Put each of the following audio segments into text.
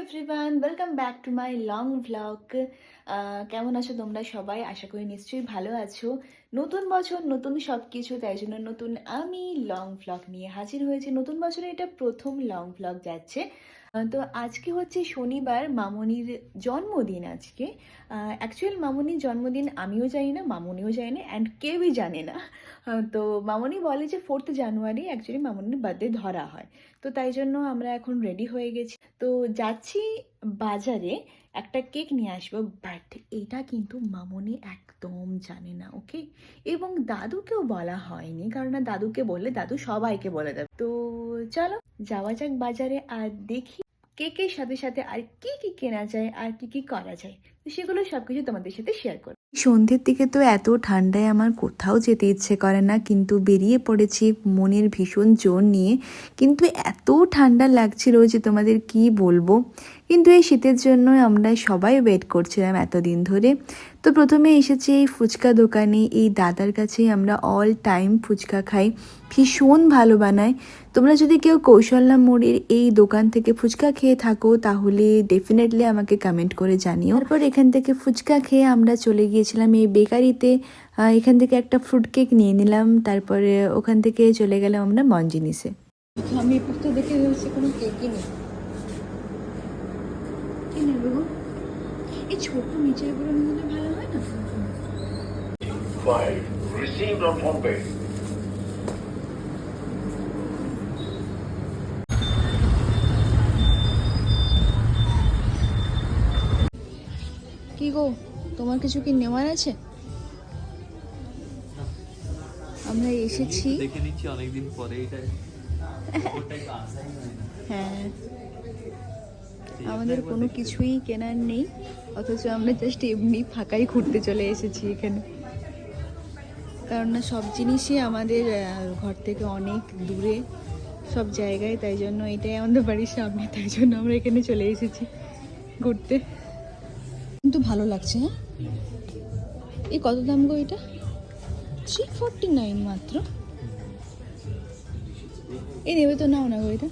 Everyone welcome back to my long vlog কেমন আছো তোমরা সবাই? আশা করি নিশ্চয়ই ভালো আছো। নতুন বছর, নতুন সব কিছু তাই জন্য নতুন আমি লং ভ্লগ নিয়ে হাজির হয়েছি। নতুন বছরে এটা প্রথম লং ভ্লগ যাচ্ছে। তো আজকে হচ্ছে শনিবার মামনির জন্মদিন আজকে। অ্যাকচুয়াল মামনির জন্মদিন আমিও জানি না, মামনিও জানি না অ্যান্ড কেউই জানে না। তো মামনি বলে যে ফোর্থ জানুয়ারি অ্যাকচুয়ালি মামনির বার্থডে ধরা হয়। তো তাই জন্য আমরা এখন রেডি হয়ে গেছি। তো যাচ্ছি বাজারে একটা কেক নিয়ে আসব বাট এটা কিন্তু মামনি একদম জানে না ওকে এবং দাদুকেও বলা হয়নি, কারণ দাদুকে বললে দাদু সবাইকে বলে দেবে। তো চলো, যাওয়া যাক বাজারে আর দেখি কেকের সাথে সাথে আর কি কি কেনা যায় আর কি কি করা যায়। তো সেগুলো সবকিছু তোমাদের সাথে শেয়ার করো সন্ধ্যের দিকে তো এত ঠান্ডায় আমার কোথাও যেতে ইচ্ছে করে না, কিন্তু বেরিয়ে পড়েছি মনের ভীষণ জোর নিয়ে। কিন্তু এত ঠান্ডা লাগছিল যে তোমাদের কি বলব? কিন্তু এই শীতের জন্য আমরা সবাই ওয়েট করছিলাম এতদিন ধরে। তো প্রথমে এসেছি এই ফুচকা দোকানে। এই দাদার কাছেই আমরা অল টাইম ফুচকা খাই। ভীষণ ভালো বানায়। তোমরা যদি কেউ কৌশল্যা মোড়ের এই দোকান থেকে ফুচকা খেয়ে থাকো, তাহলে ডেফিনেটলি আমাকে কমেন্ট করে জানিও। তারপর এখান থেকে ফুচকা খেয়ে আমরা চলে গিয়েছিলাম এই বেকারিতে। এখান থেকে একটা ফ্রুট কেক নিয়ে নিলাম। তারপরে ওখান থেকে চলে গেলাম আমরা মঞ্জিনিসে। আমি দেখে কোনো ছোট নিচের ভালো Five. Received on PhonePe. কি গো তোমার কিছু কি নেওয়ার আছে আমরা এসেছি দেখে নিচ্ছি অনেকদিন পরে এটা হয় হ্যাঁ আমাদের কোনো কিছুই কেনার নেই অথচ আমরা জাস্ট এমনি ফাঁকাই ঘুরতে চলে এসেছি এখানে। কারণ না সব জিনিসই আমাদের ঘর থেকে অনেক দূরে সব জায়গায় তাই জন্য এটাই আমাদের বাড়ির সামনে তাই জন্য আমরা এখানে চলে এসেছি ঘুরতে। কিন্তু ভালো লাগছে হ্যাঁ? এই কত দাম গো এটা? থ্রি ফোরটি নাইন মাত্র এই নেবে তো নাও না গো এটা।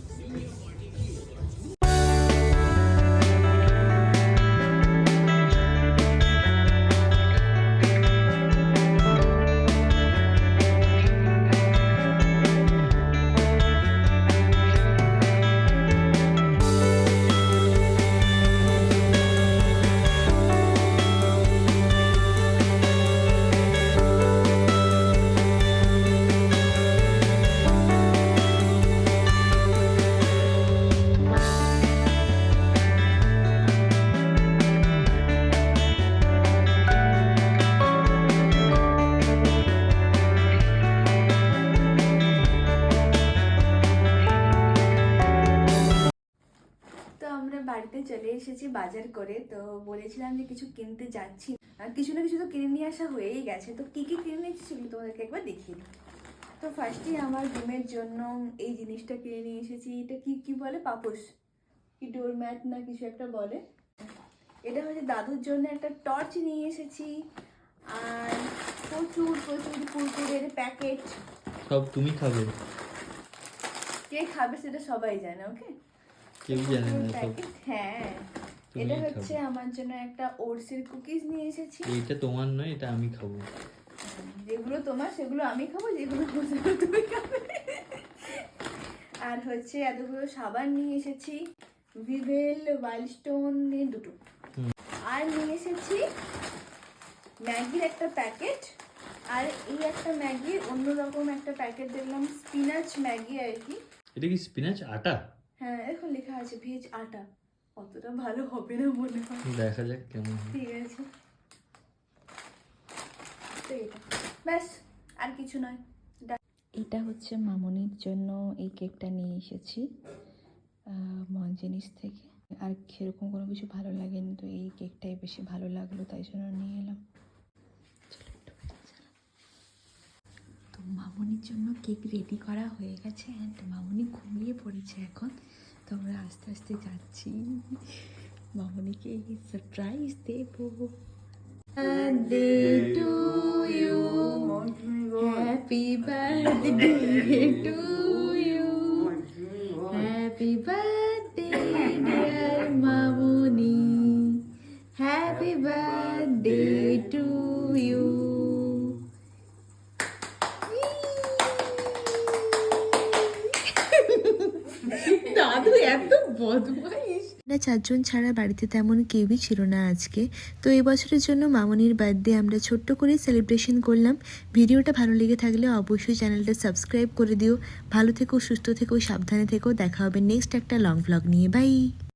চলে এসেছি বাজার করে তো বলেছিলাম যে কিছু কিনতে যাচ্ছি আর কিছু না কিছু তো কিনে নিয়ে আসা হয়েই গেছে। তো কি কি কিনে নিয়েছি সেগুলো তোমাদেরকে একবার দেখিয়ে দিই। তো ফার্স্টেই আমার রুমের জন্য এই জিনিসটা কিনে নিয়ে এসেছি। এটা কি কি বলে? পাপোশ। কি ডোরম্যাট না কিছু একটা বলে। এটা হচ্ছে দাদুর জন্য একটা টর্চ নিয়ে এসেছি। আর প্রচুর প্রচুর কুরকুরের প্যাকেট সব তুমি খাবে। কে খাবে সেটা সবাই জানে ওকে কেউ জানে না সব হ্যাঁ। এটা হচ্ছে আমার জন্য একটা ওটসের কুকিজ নিয়ে এসেছি। এইটা তোমার নয় এটা আমি খাব। যেগুলো তোমার সেগুলো আমি খাব যেগুলো তুমি খাবে। আর হচ্ছে এতগুলো সাবান নিয়ে এসেছি ভিভেল ওয়াইল্ড স্টোন নিয়ে দুটো আর নিয়ে এসেছি ম্যাগির একটা প্যাকেট। আর এই একটা ম্যাগির অন্যরকম একটা প্যাকেট দেখলাম স্পিনাচ ম্যাগি আর কি। এটা কি স্পিনাচ আটা? হ্যাঁ এখন লেখা আছে ভেজ আটা। অতটা ভালো হবে না মনে হয়। দেখা যাক কেমন ঠিক আছে। তো এটা। ব্যাস আর কিছু নয়। এটা হচ্ছে মামনির জন্য এই কেকটা নিয়ে এসেছি মন জিনিস থেকে। আর সেরকম কোনো কিছু ভালো লাগেনি তো এই কেকটাই বেশি ভালো লাগল তাই জন্য নিয়ে এলাম। জন্য কেক রেডি করা হয়ে গেছে অ্যান্ড মামনি ঘুমিয়ে পড়েছে এখন। তো আমরা আস্তে আস্তে যাচ্ছি। মামনিকে surprise Dev. Happy birthday to you happy birthday dear Mamoni happy birthday আমরা চারজন ছাড়া বাড়িতে তেমন কেউই ছিল না আজকে। তো এবছরের বছরের জন্য মামনির বার্থডে আমরা ছোট্ট করে সেলিব্রেশন করলাম। ভিডিওটা ভালো লেগে থাকলে অবশ্যই চ্যানেলটা সাবস্ক্রাইব করে দিও। ভালো থেকো, সুস্থ থেকো, সাবধানে থেকো। দেখা হবে নেক্সট একটা লং ব্লগ নিয়ে। বাই